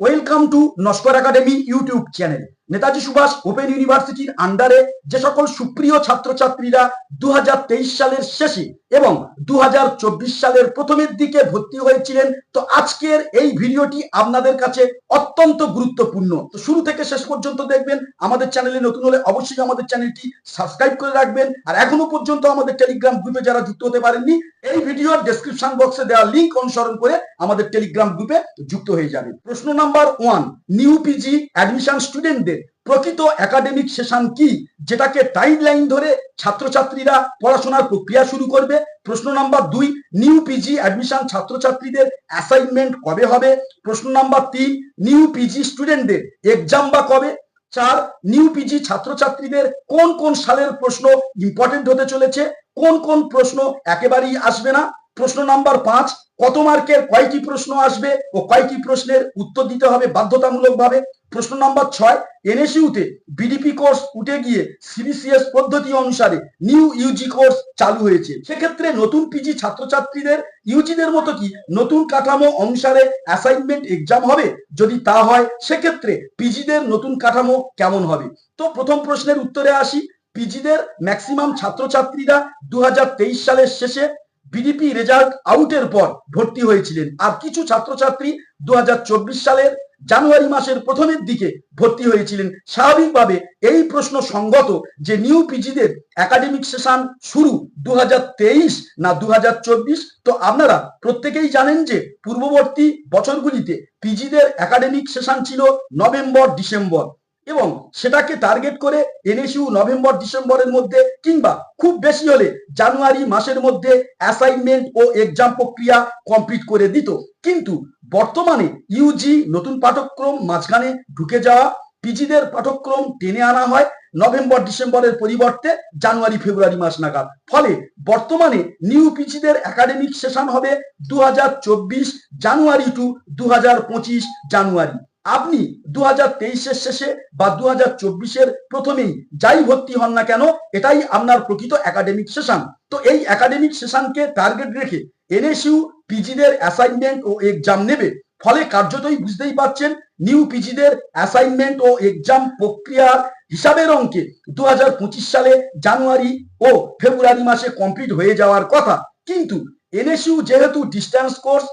Welcome to Naskar academy YouTube channel Netaji Subhas open ইউনিভার্সিটির আন্ডারে যে সকল সুপ্রিয় ছাত্রছাত্রীরা দু হাজার তেইশ সালের শেষে এবং দু হাজার চব্বিশ সালের প্রথমের দিকে ভর্তি হয়েছিলেন, তো আজকের এই ভিডিওটি আপনাদের কাছে অত্যন্ত গুরুত্বপূর্ণ। তো শুরু থেকে শেষ পর্যন্ত দেখবেন, আমাদের চ্যানেলে নতুন হলে অবশ্যই আমাদের চ্যানেলটি সাবস্ক্রাইব করে রাখবেন। আর এখনও পর্যন্ত আমাদের টেলিগ্রাম গ্রুপে যারা যুক্ত হতে পারেননি, এই ভিডিওর ডেসক্রিপশন বক্সে দেওয়া লিঙ্ক অনুসরণ করে আমাদের টেলিগ্রাম গ্রুপে যুক্ত হয়ে যাবেন। প্রশ্ন number one new PG admission স্টুডেন্টদের প্রকৃত একাডেমিক সেশন কি? যেটাকে টাইম লাইন ধরে ছাত্রছাত্রীরা পড়াশোনার প্রক্রিয়া শুরু করবে। প্রশ্ন নাম্বার দুই নিউ পিজি অ্যাডমিশন ছাত্রছাত্রীদের অ্যাসাইনমেন্ট কবে হবে? প্রশ্ন নাম্বার তিন নিউ পিজি স্টুডেন্টদের এক্সাম বা কবে? চার নিউ পিজি ছাত্রছাত্রীদের কোন কোন সালের প্রশ্ন ইম্পর্টেন্ট হতে চলেছে? কোন কোন প্রশ্ন একেবারেই আসবে না? প্রশ্ন নাম্বার পাঁচ, কত মার্কের কয়টি প্রশ্ন আসবে ও কয়টি প্রশ্নের উত্তর দিতে হবে বাধ্যতামূলকভাবে? প্রশ্ন নাম্বার ছয়, এনএসইউতে বিডিপি কোর্স উঠে গিয়ে সিবিসিএস পদ্ধতি অনুসারে নিউ ইউজি কোর্স চালু হয়েছে। সেক্ষেত্রে নতুন পিজি ছাত্রছাত্রীদের, ইউজিদের মতো কি নতুন কাঠামো অনুসারে অ্যাসাইনমেন্ট এক্সাম হবে? যদি তা হয়, সেক্ষেত্রে পিজিদের নতুন কাঠামো কেমন হবে? তো প্রথম প্রশ্নের উত্তরে আসি। পিজিদের ম্যাক্সিমাম ছাত্রছাত্রীরা দু হাজার তেইশ সালের শেষে বিডিপি রেজাল্ট আউটের পর ভর্তি হয়েছিলেন। আর কিছু ছাত্রছাত্রী দুহাজার চব্বিশ সালের জানুয়ারি মাসের প্রথমের দিকে ভর্তি হয়েছিলেন। স্বাভাবিকভাবে এই প্রশ্ন সঙ্গত যে নিউ পিজিদের একাডেমিক সেশন শুরু দু হাজার তেইশ না দু হাজার চব্বিশ, তো আপনারা প্রত্যেকেই জানেন যে পূর্ববর্তী বছরগুলিতে পিজিদের একাডেমিক সেশন ছিল নভেম্বর ডিসেম্বর এবং সেটাকে টার্গেট করে এনএসইউ নভেম্বর, ডিসেম্বরের মধ্যে কিংবা খুব বেশি হলে জানুয়ারি মাসের মধ্যে অ্যাসাইনমেন্ট ও এক্সাম প্রক্রিয়া কমপ্লিট করে দিত। কিন্তু বর্তমানে ইউজি নতুন পাঠ্যক্রম মাঝখানে ঢুকে যাওয়া পিজিদের পাঠ্যক্রম টেনে আনা হয় নভেম্বর, ডিসেম্বরের পরিবর্তে জানুয়ারি, ফেব্রুয়ারি মাস নাগাদ। ফলে বর্তমানে নিউ পিজিদের একাডেমিক সেশন হবে দু হাজার চব্বিশ জানুয়ারি টু দু হাজার পঁচিশ জানুয়ারি। আপনি দু হাজার তেইশের শেষে বা দু হাজার চব্বিশের প্রথমেই যাই ভর্তি হন না কেন, এটাই আপনার প্রকৃত একাডেমিক সেশন তো এই একাডেমিক সেশনকে টার্গেট রেখে এনএসইউ পিজিদের অ্যাসাইনমেন্ট ও এক্সাম নেবে। ফলে কার্যতই বুঝতেই পারছেন নিউ পিজিদের অ্যাসাইনমেন্ট ও এক্সাম প্রক্রিয়ার হিসাবের অঙ্কে দু হাজার পঁচিশ সালে জানুয়ারি ও ফেব্রুয়ারি মাসে কমপ্লিট হয়ে যাওয়ার কথা। কিন্তু এনএসইউ যেহেতু ডিস্টেন্স কোর্স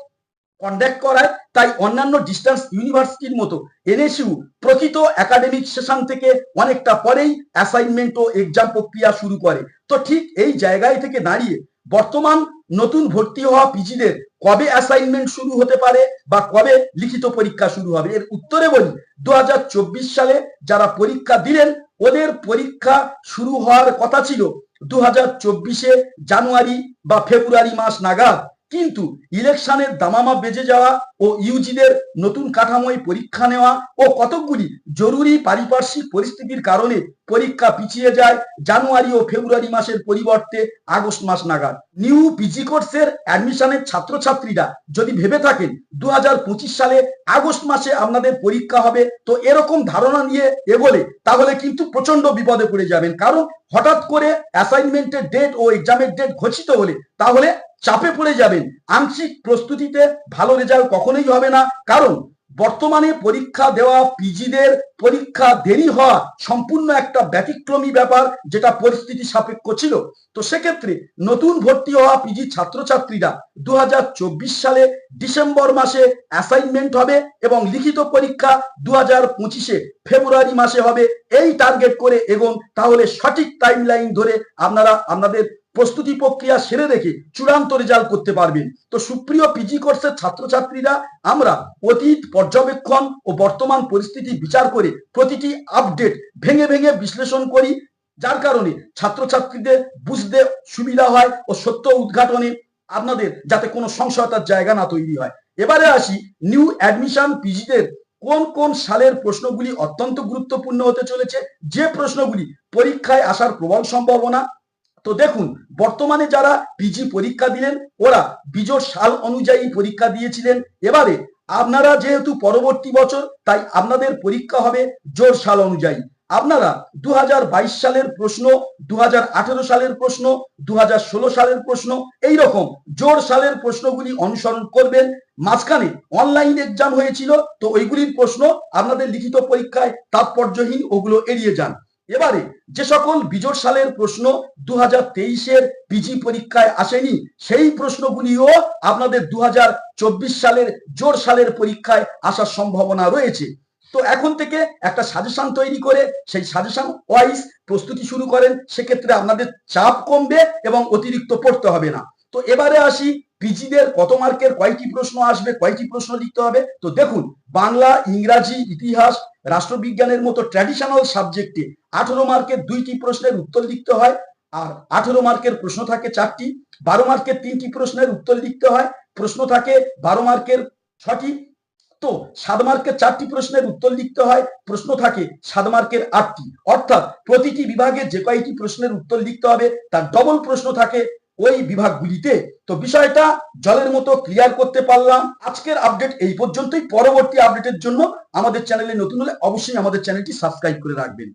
কন্ডাক্ট করায়, তাই অন্যান্য ডিস্টেন্স ইউনিভার্সিটির মতো এনএসইউ প্রকৃত একাডেমিক সেশন থেকে অনেকটা পরেই অ্যাসাইনমেন্ট ও এক্সাম প্রক্রিয়া শুরু করে। তো ঠিক এই জায়গায় থেকে দাঁড়িয়ে বর্তমান নতুন ভর্তি হওয়া পিজিদের কবে অ্যাসাইনমেন্ট শুরু হতে পারে বা কবে লিখিত পরীক্ষা শুরু হবে, এর উত্তরে বলি দু হাজার চব্বিশ সালে যারা পরীক্ষা দিলেন, ওদের পরীক্ষা শুরু হওয়ার কথা ছিল দু জানুয়ারি বা ফেব্রুয়ারি মাস নাগাদ। কিন্তু ইলেকশনের দামামা বেজে যাওয়া ও ইউজিদের নতুন কাঠামোয় পরীক্ষা নেওয়া ও কতকগুলি জরুরি পারিপার্শ্বিক পরিস্থিতির কারণে পরীক্ষা পিছিয়ে যায় জানুয়ারি ও ফেব্রুয়ারি মাসের পরিবর্তে আগস্ট মাস নাগাদ। নিউ পিজি কোর্সের অ্যাডমিশনের ছাত্রছাত্রীরা যদি ভেবে থাকেন দু পঁচিশ সালে আগস্ট মাসে আপনাদের পরীক্ষা হবে, তো এরকম ধারণা নিয়ে এগোলে তাহলে কিন্তু প্রচণ্ড বিপদে পড়ে যাবেন। কারণ হঠাৎ করে অ্যাসাইনমেন্টের ডেট ও এক্সামের ডেট ঘোষিত হলে তাহলে চাপে পড়ে যাবেন। আংশিক প্রস্তুতিতে ভালো রেজাল্ট কখনোই হবে না। কারণ বর্তমানে পরীক্ষা দেওয়া পিজিদের পরীক্ষা দেরি হওয়া সম্পূর্ণ একটা ব্যতিক্রমী ব্যাপার যেটা পরিস্থিতি সাপেক্ষ ছিল। তো সেক্ষেত্রে নতুন ভর্তি হওয়া পিজি ছাত্রছাত্রীরা দু হাজার চব্বিশ সালে ডিসেম্বর মাসে অ্যাসাইনমেন্ট হবে এবং লিখিত পরীক্ষা দু হাজার পঁচিশে ফেব্রুয়ারি মাসে হবে। এই টার্গেট করে এগোন, তাহলে সঠিক টাইম লাইন ধরে আপনারা, আপনাদের প্রস্তুতি প্রক্রিয়া সেরে রেখে চূড়ান্ত রেজাল্ট করতে পারবেন তো সুপ্রিয় পিজি কোর্সের ছাত্রছাত্রীরা, আমরা অতীত, পর্যবেক্ষণ ও বর্তমান পরিস্থিতি বিচার করে প্রতিটি আপডেট ভেঙে ভেঙে বিশ্লেষণ করি। যার কারণে ছাত্রছাত্রীদের বুঝতে সুবিধা হয় ও সত্য উদ্ঘাটনে আপনাদের যাতে কোনো সংশয়তার জায়গা না তৈরি হয়। এবারে আসি নিউ অ্যাডমিশন পিজিদের কোন কোন সালের প্রশ্নগুলি অত্যন্ত গুরুত্বপূর্ণ হতে চলেছে। যে প্রশ্নগুলি পরীক্ষায় আসার প্রবল সম্ভাবনা তো দেখুন, বর্তমানে যারা পিজি পরীক্ষা দিলেন, ওরা বিজোর সাল অনুযায়ী পরীক্ষা দিয়েছিলেন। এবারে আপনারা যেহেতু পরবর্তী বছর, তাই আপনাদের পরীক্ষা হবে জোর সাল অনুযায়ী। আপনারা দু হাজার বাইশ সালের প্রশ্ন দু হাজার আঠেরো সালের প্রশ্ন দু হাজার ষোলো সালের প্রশ্ন, এই রকম জোর সালের প্রশ্নগুলি অনুসরণ করবেন। মাঝখানে অনলাইন এক্সাম হয়েছিল, তো ওইগুলির প্রশ্ন আপনাদের লিখিত পরীক্ষায় তাৎপর্যহীন, ওগুলো এড়িয়ে যান। এবারে যে সকল বিজোড় সালের প্রশ্ন দু হাজার তেইশের পিজি পরীক্ষায় আসেনি, সেই প্রশ্নগুলিও আপনাদের দু সালের জোর সালের পরীক্ষায় আসার সম্ভাবনা রয়েছে। তো এখন থেকে একটা সাজেশন তৈরি করে সেই সাজেশন ওয়াইজ প্রস্তুতি শুরু করেন, সেক্ষেত্রে আপনাদের চাপ কমবে এবং অতিরিক্ত পড়তে হবে না। তো এবারে আসি পিজিদের কত মার্কের কয়টি প্রশ্ন আসবে, কয়টি প্রশ্ন লিখতে হবে? তো দেখুন, বাংলা, ইংরাজি, ইতিহাস রাষ্ট্রবিজ্ঞানের মতো ট্র্যাডিশনাল সাবজেক্টে আঠেরো মার্কের দুইটি প্রশ্নের উত্তর লিখতে হয়, আর আঠেরো মার্কের প্রশ্ন থাকে চারটি, বারো মার্কের তিনটি প্রশ্নের উত্তর লিখতে হয়, প্রশ্ন থাকে বারো মার্কের ছটি তো সাত মার্কের চারটি প্রশ্নের উত্তর লিখতে হয়, প্রশ্ন থাকে সাত মার্কের আটটি। অর্থাৎ প্রতিটি বিভাগে যে কয়টি প্রশ্নের উত্তর লিখতে হবে, তার ডবল প্রশ্ন থাকে ওই বিভাগগুলিতে তো বিষয়টা জলের মতো ক্লিয়ার করতে পারলাম। আজকের আপডেট এই পর্যন্তই। পরবর্তী আপডেটের জন্য আমাদের চ্যানেলে নতুন হলে অবশ্যই আমাদের চ্যানেলটি সাবস্ক্রাইব করে রাখবেন।